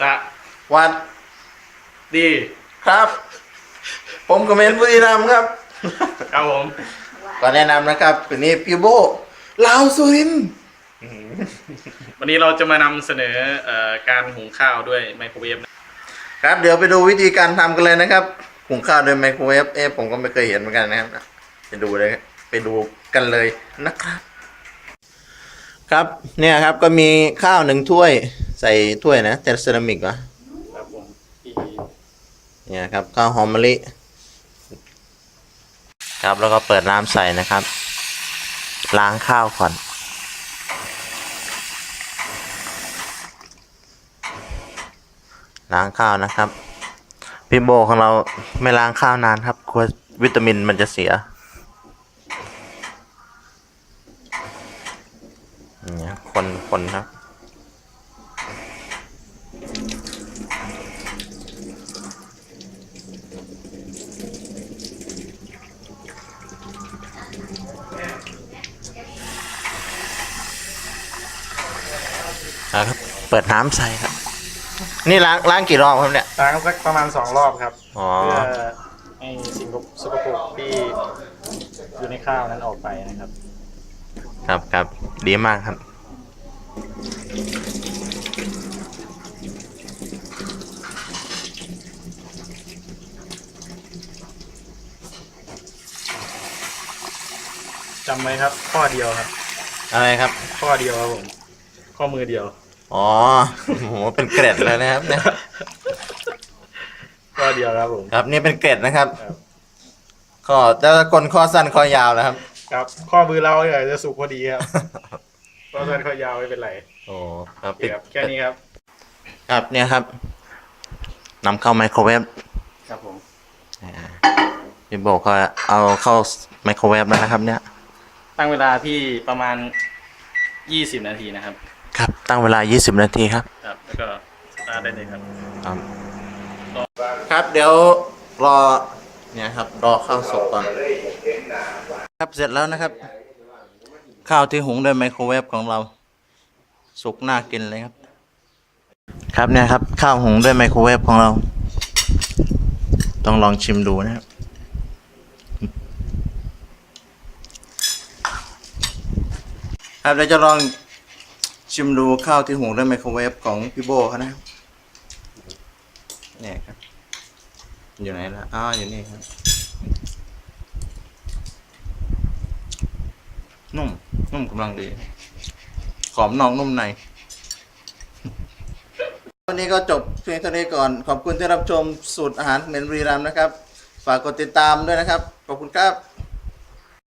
สะวัดดีครับ ผมกเมนบุรีรัมย์ครับ ครับผมก็แนะนำนะครับวันนี้พี่โบลาวสุรินทร์วันนี้เราจะมานำเสนอเอ่อการหุงข้าวด้วยไมโครเวฟนะครับ เดี๋ยวไปดูวิธีการทำกันเลยนะครับหุงข้าวโดยไมโครเวฟเอ๊ะผมก็ไม่เคยเห็นเหมือนกันนะครับไปดูเลยไปดูกันเลยนะครับ ครับเนี่ยครับก็มีข้าวหนึ่งถ้วย ใส่ถ้วยนะแต่เซรามิกวะครับผมเนี่ยครับข้าวหอมมะลิครับแล้วก็เปิดน้ำใส่นะครับ ล้างข้าวก่อนล้างข้าวนะครับพี่โบของเราไม่ล้างข้าวนานครับกลัววิตามินมันจะเสียเนี่ยคนคนครับ นะครับ เปิดน้ำใส่ครับ นี่ล้างล้างกี่รอบครับเนี่ย ล้างสักประมาณสองรอบครับอ๋อ เพื่อให้สิ่งสกปรกที่อยู่ในข้าวนั้นออกไปนะครับ ครับครับดีมากครับ จำไว้ครับ ข้อเดียวครับ อะไรครับ ข้อเดียวครับผม ข้อมือเดียว อ๋อโหเป็นเกร็ดเลยนะครับเนี่ยข้อเดียวครับผม ครับนี่เป็นเกร็ดนะครับครับ ก็แต่ละคนข้อสั้นข้อยาวนะครับ ครับ ข้อมือเราเนี่ยจะสุกพอดีครับข้อสั้นข้อยาวไม่เป็นไรโอ้ครับโอเคครับแค่นี้ครับ ครับเนี่ยครับนำเข้าไมโครเวฟครับผม พี่โบก็เอาเข้าไมโครเวฟแล้วนะครับเนี่ยตั้งเวลาที่ประมาณยี่สิบนาทีนะครับ ครับ ตั้งเวลา 20 นาทีครับ ครับ แล้วก็สตาร์ทได้เลยครับ ครับ ครับ เดี๋ยวรอ เนี่ยครับ รอข้าวสุกก่อน ครับ เสร็จแล้วนะครับ ข้าวที่หุงด้วยไมโครเวฟของเรา สุกน่ากินเลยครับ ครับเนี่ยครับ ข้าวหุงด้วยไมโครเวฟของเรา ต้องลองชิมดูนะครับครับเดี๋ยวจะลอง ชิมดูข้าวที่หุงด้วยไมโครเวฟของพี่โบเขานะครับเนี่ยครับ อยู่ไหนล่ะอ้าวอยู่นี่ครับนุ่ม นุ่มกำลังดี ขอมนอกนุ่มใน วันนี้ก็จบเพียงเท่านี้ก่อน ขอบคุณที่รับชมสูตรอาหารเหม็นบรีรัมนะครับ ฝากกดติดตามด้วยนะครับ ขอบคุณครับ